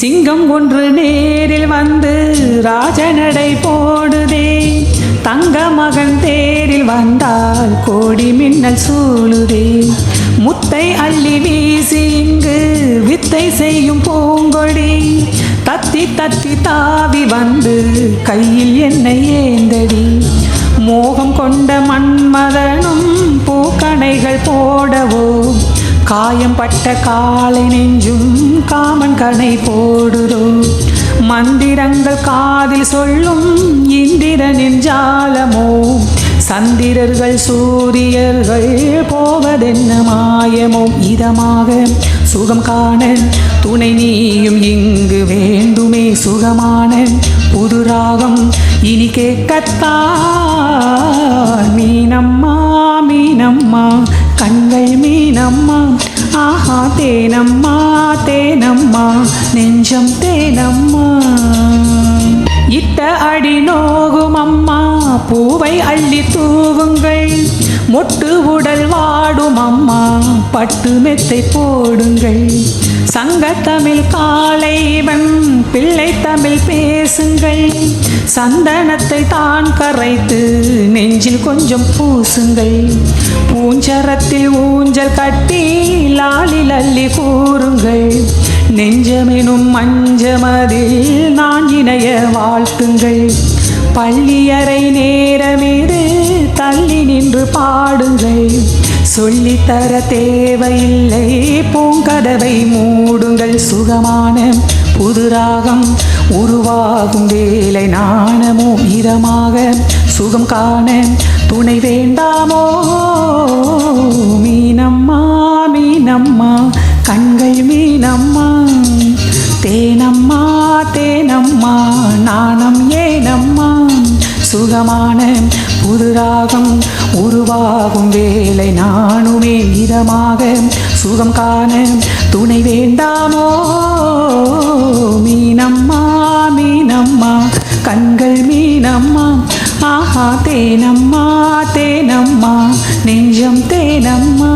சிங்கம் ஒன்று நேரில் வந்து ராஜநடை போடுதே. தங்க மகன் தேரில் வந்தால் கோடி மின்னல் சூழுதே. முத்தை அள்ளி வீசி இங்கு வித்தை செய்யும் பூங்கொடி. தத்தி தத்தி தாவி வந்து கையில் என்னை ஏந்தடி. மோகம் கொண்ட மன்மதனும் பூக்கணைகள் போடவோ காயம் பட்ட காலை நெஞ்சும் காமன் கனை போடுதோ? மந்திரங்கள் காதில் சொல்லும் இந்திர நெஞ்சாலமோ? சந்திரர்கள் சூரியர்கள் போவதென்ன மாயமோ? இதமாக சுகம் காண துணை நீயும் இங்கு வேண்டுமே சுகமான புது ராகம். இனி கேட்கத்தான் தேனம்மா. ஆஹா தேனம்மா தேனம்மா. நெஞ்சம் தேனம்மா. இட்ட அடி நோகும் அம்மா பூவை அள்ளி தூவுங்கள். மொட்டு உடல் வாடும் அம்மா பட்டு மெத்தை போடுங்கள். சங்கத்தமிழ் காலைவன் பிள்ளை தமிழ் பேசுங்கள். சந்தனத்தை தான் கரைத்து நெஞ்சில் கொஞ்சம் பூசுங்கள். பூஞ்சரத்தில் ஊஞ்சல் கட்டி லாலில் அள்ளி கூறுங்கள். நெஞ்சமெனும் மஞ்சமதில் நான் இணைய வாழ்த்துங்கள். பள்ளியறை நேரமேது தள்ளி நின்று பாடுங்கள். சொல்லித்தர தேவையில்லை. பூங்கதவை மூடுங்கள். சுகமான புது ராகம் உருவாகும் வேலை நாணமோ இதமாக சுகம் காண துணை வேண்டாமோ? மீனம்மா மீனம்மா கண்கள் மீனம்மா. தேனம்மா தேனம்மா நாணம் ஏனம்மா. சுகமான புது ராகம் உருவாகும் வேலை மனமே இதமாக சுகம் காண துணை வேண்டாமோ? மீனம்மா மீனம்மா கண்கள் மீனம்மா ஆஹா தேனம்மா தேனம்மா நெஞ்சம் தேனம்மா.